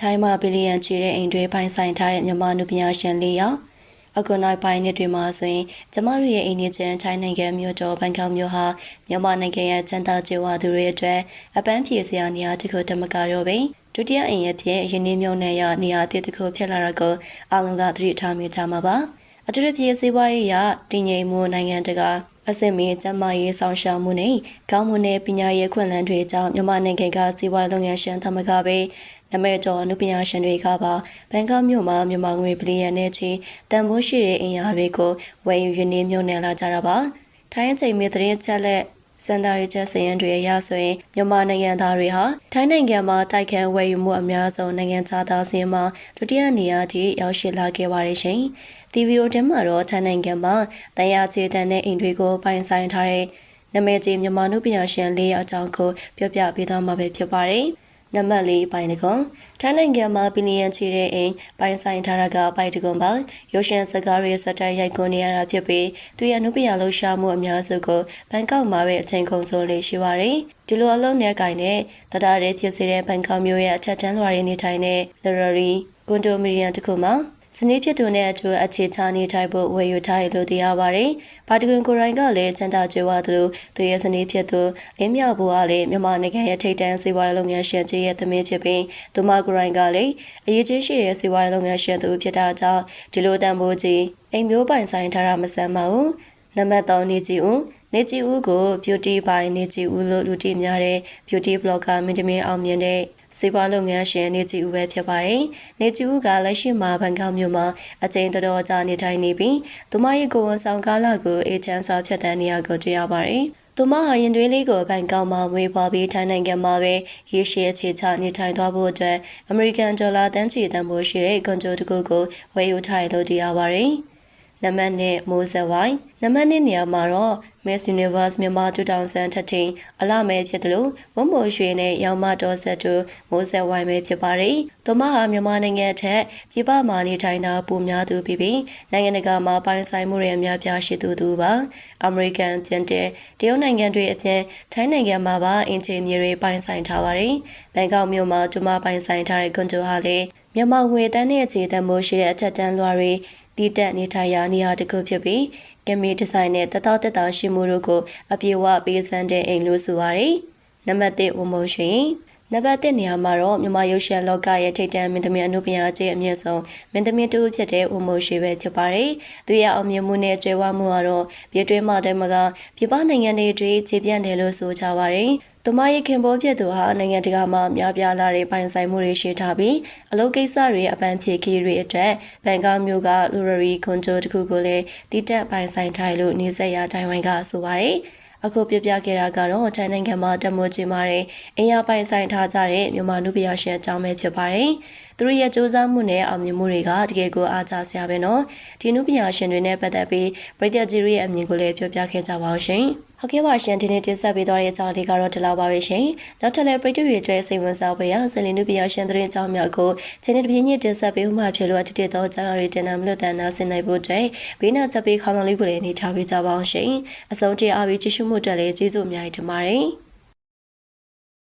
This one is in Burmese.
ထိုင်းမှာဘီလီယံချီတဲ့အိမ်တွေပိုင်ဆိုင်ထားတဲ့မြန်မာနုပညာရှင်၄ယောက်အခုနောက်ပိုင်းနှစ်တွေမှာဆိုရင်ကျမတို့ရဲ့အိမ်နေချင်းထိုင်းနိုင်ငံမြို့တော်ဘန်ကောက်မြို့ဟာမြန်မာနိုင်ငံရဲ့စံတာကျေဝါသူတွေအတွက်အပန်းဖြေစရာနေရာတစ်ခုတမကတော့ပဲဒုတိယအိမ်ရဲ့ဖြင့်ယင်းနှမြုံနယ်ရနေရာတစ်ခုဖြစ်လာတော့ကိုအလုံးကသတိထားမိကြမှာပါအထူးသဖြင့်စေပွားရေးရတည်ငြိမ်မှုနိုင်ငံတကာအစင်မင်းကျန်းမာရေးဆောင်ရှောက်မှုနဲ့ကောင်းမွန်တဲ့ပညာရေးခွင့်လန်းတွေကြောင့်မြန်မာနိုင်ငံကစီးပွားလုပ်ငန်းရှင်သမဂပဲ နမဲကျော်အနုပညာရှင်တွေကပါဘန်ကောက်မြို့မှာမြန်မာငွေဘီလီယံနဲ့ချီတန်ဖိုးရှိတဲ့အင်အားတွေကိုဝယ်ယူရင်းနှီးမြှုပ်နှံလာကြတာပါထိုင်းအချိန်မြေသတင်းချက်လက်စန်တာရီချက်စရင်တွေအရဆိုရင်မြန်မာနိုင်ငံသားတွေဟာထိုင်းနိုင်ငံမှာတိုက်ခန်းဝယ်ယူမှုအများဆုံးနိုင်ငံသားသားစီမှာဒုတိယနေရာထိရောက်ရှိလာခဲ့ပါတယ်ရှင်။ဒီဗီဒီယိုတင်မှာတော့ထိုင်းနိုင်ငံမှာတရားချေတန်တဲ့အိမ်တွေကိုပိုင်ဆိုင်ထားတဲ့နာမည်ကြီးမြန်မာနုပညာရှင်၄ယောက်အကြောင်းကိုပြောပြပေးသွားမှာပဲဖြစ်ပါတယ်။ နံပါတ်၄ပိုင်းတကွန်ထိုင်းနိုင်ငံမှာဘီလီယံချီတဲ့အိမ်ပိုင်ဆိုင်ထားတာကပိုင်တကွန်ပါရုရှင်စကားရဲ့စက်တိုက်ရိုက်ကွန်နေရတာဖြစ်ပြီးသူရဲ့အနုပညာလှူရှာမှုအများစုကိုဘန်ကောက်မှာပဲအချိန်ကုန်ဆုံးလေးရှိပါတယ်ဒီလိုအလုံးနဲ့ကင်တဲ့တတရဲဖြစ်စေတဲ့ဘန်ကောက်မြို့ရဲ့အထက်တန်းလွှာရင်းနေထိုင်တဲ့ library ကွန်ဒိုမီနီယံတစ်ခုမှာ စနေဖြစ်သူနဲ့အတူအခြေချနေထိုင်ဖို့ဝယ်ယူထားတယ်လို့သိရပါတယ်။ပါတကွန်ကိုရိုင်းကလည်းချန်တာကျွေးဝသလိုသူရဲ့စနေဖြစ်သူလင်းမြောက်ဘူကလည်းမြန်မာနိုင်ငံရဲ့ထိပ်တန်းစီးပွားရေးလုပ်ငန်းရှင်ကြီးရဲ့သမီးဖြစ်ပြီးသူမကိုရိုင်းကလည်းအရေးကြီးရှိတဲ့စီးပွားရေးလုပ်ငန်းရှင်သူဖြစ်တာကြောင့်ဒီလိုတန်ဖိုးကြီးအိမ်မျိုးပိုင်ဆိုင်ထားတာမဆန်ပါဘူး။နံပါတ်3နေကြည့်ဦးနေကြည်ဦးကို beauty by နေကြည်ဦးလို့လူတီများတဲ့ beauty blogger မင်းသမီးအောင်မြင်တဲ့ စေပွားလုပ်ငန်းရှင်နေကြည်ဦးပဲဖြစ်ပါတယ်။နေကြည်ဦးကလက်ရှိမှာဘန်ကောက်မြို့မှာအကျဉ်းတော်ကြာနေထိုင်နေပြီးသူမရဲ့ကိုယ်ဝန်ဆောင်ကားလကိုအေချမ်းစွာဖြတ်တန်းနေရကိုတွေ့ရပါတယ်။သူမဟာရင်သွေးလေးကိုဘန်ကောက်မှာမွေးဖွားပြီးထိုင်းနိုင်ငံမှာပဲရေရှည်အခြေချနေထိုင်သွားဖို့အတွက်အမေရိကန်ဒေါ်လာတန်းချီတန်ဖိုးရှိတဲ့ကွန်ဂျိုတစ်ခုကိုဝယ်ယူထားတယ်လို့သိရပါတယ်။နံပါတ်1မိုးဆက်ဝိုင်းနံပါတ်2နေရာမှာတော့ Miss Universe မြန်မာ2000ထက်ထိန်အလှမဲဖြစ်တယ်လို့ဝတ်မိုးရွှေနဲ့ရောင်မတော်ဆက်တူမိုးဆက်ဝိုင်းပဲဖြစ်ပါတယ်။သူမဟာမြန်မာနိုင်ငံထက်ပြည်ပမှာနေထိုင်တာပိုများသူပြီးပြီးနိုင်ငံတကာမှာပိုင်ဆိုင်မှုတွေအများပြားရှိသူသူပါ။ American ပြန်တဲ့တရုတ်နိုင်ငံတွေအပြင်ထိုင်းနိုင်ငံမှာပါအင်ချေမြေတွေပိုင်ဆိုင်ထားပါတယ်။ဘန်ကောက်မြို့မှာသူမပိုင်ဆိုင်ထားတဲ့ကွန်ဒိုဟာလေမြန်မာငွေတန်းနဲ့အခြေတန်မိုးရှိတဲ့အထက်တန်းလွှာတွေ တည်တက်နေထိုင်ရာနေရာတစ်ခုဖြစ်ပြီးကမီဒီဇိုင်းနဲ့တတော်တက်တာရှိမှုတို့ကိုအပြေဝပေးစမ်းတဲ့အိမ်လို့ဆိုပါရယ်နံပါတ်1ဝမုံရှင်နံပါတ်1နေရာမှာတော့မြန်မာရုပ်ရှင်လောကရဲ့ထိပ်တန်းမင်းသမီးအနုပညာကျေးအမြင့်ဆုံးမင်းသမီးတူဖြစ်တဲ့ဝမုံရှိပဲဖြစ်ပါတယ်။သူရဲ့အောင်မြင်မှုနဲ့ကြွယ်ဝမှုကတော့ပြည်တွင်းမှာတည်းမကပြည်ပနိုင်ငံတွေတွေခြေပြန့်တယ်လို့ဆိုကြပါရယ်။ သူမရဲ့ခင်ပေါ်ဖြစ်သူဟာနိုင်ငံတကာမှာများပြားလာတဲ့ပိုင်ဆိုင်မှုတွေရှိထားပြီးအလုပ်ကိစ္စတွေအပန်းဖြေခီးတွေအတွက်ဘန်ကောက်မြို့ကလူရရီကွန်တိုတခုကိုလည်းတည်တက်ပိုင်ဆိုင်ထားလို့နေဆက်ရတိုင်ဝမ်ကဆိုပါတယ်အခုပြပြခဲ့တာကတော့ထိုင်းနိုင်ငံမှာတမိုးကြီးမားတဲ့အင်အားပိုင်ဆိုင်ထားကြတဲ့မြန်မာလူပညာရှင်အကြောင်းပဲဖြစ်ပါတယ်။ သူတို့ရဲ့စူးစမ်းမှုနဲ့အောင်မြင်မှုတွေကတကယ်ကိုအားကျစရာပဲနော်ဒီနုပညာရှင်တွေနဲ့ပတ်သက်ပြီးပရိသတ်ကြီးရဲ့အမြင်ကိုလည်းပြောပြခဲ့ကြပါအောင်ရှင်ဟုတ်ကဲ့ပါရှင်ဒီနေ့တင်ဆက်ပေးသွားတဲ့အကြောင်းလေးကတော့ဒီလောက်ပါပဲရှင်နောက်ထပ်လည်းပရိသတ်တွေအတွက်စိတ်ဝင်စားဖွယ်ရာဇလင်နုပညာရှင်သတင်းအကြောင်းများကိုချိန်နဲ့တပြင်းညတင်ဆက်ပေးမှဖြစ်လို့အတည်တော်ကြောင်းရီတင်နာမလို့တန်နာဆင်နိုင်ဖို့အတွက်ဘေးနာချက်ပေးခေါင်းလုံးလေးကိုလည်းနေထားပေးကြပါအောင်ရှင်အဆုံးထိအားပေးကြည့်ရှုမှုတက်လည်းကျေးဇူးအများကြီးတင်ပါတယ်